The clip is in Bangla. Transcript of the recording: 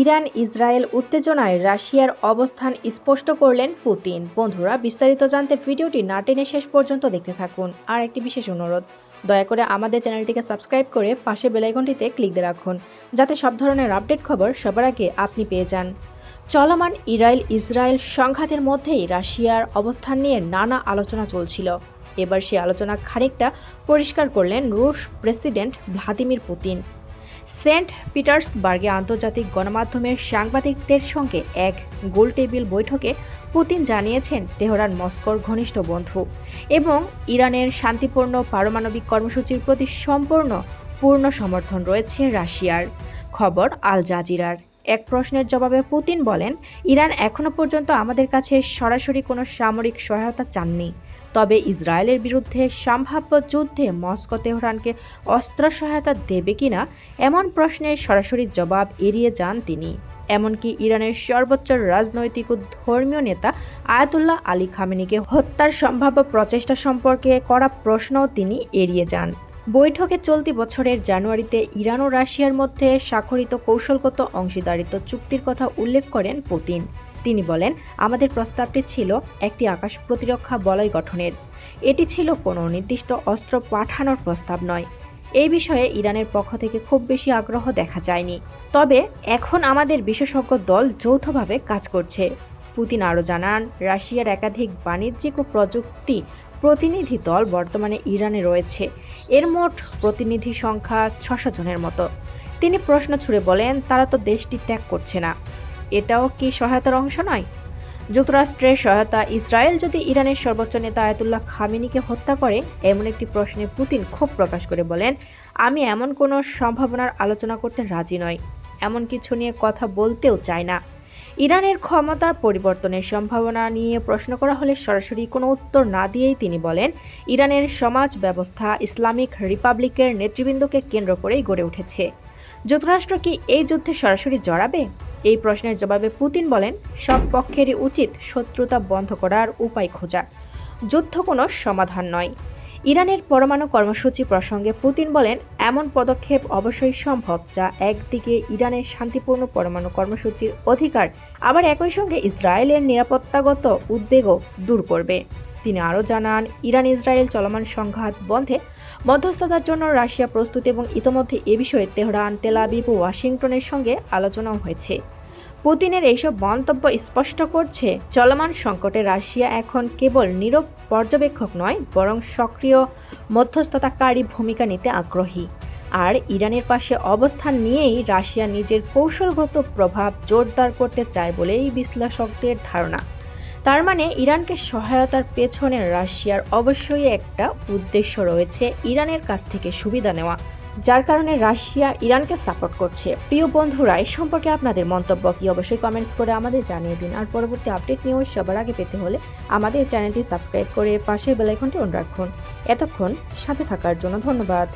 ইরান ইসরায়েল উত্তেজনায় রাশিয়ার অবস্থান স্পষ্ট করলেন পুতিন। বন্ধুরা, বিস্তারিত জানতে ভিডিওটি না টেনে শেষ পর্যন্ত দেখতে থাকুন। আর একটি বিশেষ অনুরোধ, দয়া করে আমাদের চ্যানেলটিকে সাবস্ক্রাইব করে পাশে বেলাইকনটিতে ক্লিক দিয়ে রাখুন, যাতে সব ধরনের আপডেট খবর সবার আগে আপনি পেয়ে যান। চলমান ইরাইল ইসরায়েল সংঘাতের মধ্যেই রাশিয়ার অবস্থান নিয়ে নানা আলোচনা চলছিল। এবার সেই আলোচনা খানিকটা পরিষ্কার করলেন রুশ প্রেসিডেন্ট ভ্লাদিমির পুতিন। সেন্ট পিটার্সবার্গে আন্তর্জাতিক গণমাধ্যমের সাংবাদিকদের সঙ্গে এক গোলটেবিল বৈঠকে পুতিন জানিয়েছেন তেহরান মস্কোর ঘনিষ্ঠ বন্ধু এবং ইরানের শান্তিপূর্ণ পারমাণবিক কর্মসূচির প্রতি সম্পূর্ণ পূর্ণ সমর্থন রয়েছে রাশিয়ার। খবর আল জাজিরার। এক প্রশ্নের জবাবে পুতিন বলেন, ইরান এখনও পর্যন্ত আমাদের কাছে সরাসরি কোনো সামরিক সহায়তা চাননি। তবে ইসরায়েলের বিরুদ্ধে সম্ভাব্য যুদ্ধে মস্কো তেহরানকে অস্ত্র সহায়তা দেবে কিনা এমন প্রশ্নের সরাসরি জবাব এড়িয়ে যান তিনি। এমনকি ইরানের সর্বোচ্চ রাজনৈতিক ও ধর্মীয় নেতা আয়াতুল্লাহ আলী খামেনিকে হত্যার সম্ভাব্য প্রচেষ্টা সম্পর্কে করা প্রশ্নও তিনি এড়িয়ে যান। বৈঠকে চলতি বছরের জানুয়ারিতে ইরান ও রাশিয়ার মধ্যে স্বাক্ষরিত কৌশলগত অংশীদারিত্ব চুক্তির কথা উল্লেখ করেন পুতিন। তিনি বলেন, আমাদের প্রস্তাবটি ছিল একটি আকাশ প্রতিরক্ষা বলয় গঠনের। এটি ছিল কোনো নির্দিষ্ট অস্ত্র পাঠানোর প্রস্তাব নয়। এই বিষয়ে ইরানের পক্ষ থেকে খুব বেশি আগ্রহ দেখা যায়নি। তবে এখন আমাদের বিশেষজ্ঞ দল যৌথভাবে কাজ করছে। পুতিন আরও জানান, রাশিয়ার একাধিক বাণিজ্যিক ও প্রযুক্তি প্রতিনিধি দল বর্তমানে ইরানে রয়েছে। এর মোট প্রতিনিধি সংখ্যা ছশো জনের মতো। তিনি প্রশ্ন ছুড়ে বলেন, তারা তো দেশটি ত্যাগ করছে না। এটাও কি সহায়তার অংশ নয়? যুক্তরাষ্ট্রের সহায়তা ইসরায়েল যদি ইরানের সর্বোচ্চ নেতা আয়াতুল্লাহ খামিনিকে হত্যা করে, এমন একটি প্রশ্নে পুতিন ক্ষোভ প্রকাশ করে বলেন, আমি এমন কোনো সম্ভাবনার আলোচনা করতে রাজি নই। এমন কিছু নিয়ে কথা বলতেও চাই না। ইরানের ক্ষমতার পরিবর্তনের সম্ভাবনা নিয়ে প্রশ্ন করা হলে সরাসরি কোনো উত্তর না দিয়েই তিনি বলেন, ইরানের সমাজ ব্যবস্থা ইসলামিক রিপাবলিকের নেতৃবৃন্দকে কেন্দ্র করেই গড়ে উঠেছে। যুক্তরাষ্ট্র কি এই যুদ্ধে সরাসরি জড়াবে? এই প্রশ্নের জবাবে পুতিন বলেন, সব পক্ষেরই উচিত শত্রুতা বন্ধ করার উপায় খোঁজা। যুদ্ধ কোনো সমাধান নয়। ইরানের পরমাণু কর্মসূচি প্রসঙ্গে পুতিন বলেন, এমন পদক্ষেপ অবশ্যই সম্ভব যা একদিকে ইরানের শান্তিপূর্ণ পরমাণু কর্মসূচির অধিকার, আবার একই সঙ্গে ইসরায়েলের নিরাপত্তাগত উদ্বেগও দূর করবে। তিনি আরও জানান ইরান ইসরায়েল চলমান সংঘাত বন্ধে মধ্যস্থতার জন্য রাশিয়া প্রস্তুত এবং ইতোমধ্যে এ বিষয়ে তেহরান তেলাবিব ও ওয়াশিংটনের সঙ্গে আলোচনাও হয়েছে। পুতিনের এইসব মন্তব্য স্পষ্ট করছে, চলমান সংকটে রাশিয়া এখন কেবল নীরব পর্যবেক্ষক নয়, বরং সক্রিয় মধ্যস্থতাকারী ভূমিকা নিতে আগ্রহী। আর ইরানের পাশে অবস্থান নিয়েই রাশিয়া নিজের কৌশলগত প্রভাব জোরদার করতে চায় বলেই বিশ্লেষকদের ধারণা। তার মানে ইরানকে সহায়তার পেছনে রাশিয়ার অবশ্যই একটা উদ্দেশ্য রয়েছে ইরানের কাছ থেকে সুবিধা নেওয়া, যার কারণে রাশিয়া ইরানকে সাপোর্ট করছে। প্রিয় বন্ধুরা এই সম্পর্কে আপনাদের মন্তব্য কি? অবশ্যই কমেন্টস করে আমাদের জানিয়ে দিন। আর পরবর্তী আপডেট নিউজ সবার আগে পেতে হলে আমাদের চ্যানেলটি সাবস্ক্রাইব করে পাশের বেলাইকনটি অন রাখুন। এতক্ষণ সাথে থাকার জন্য ধন্যবাদ।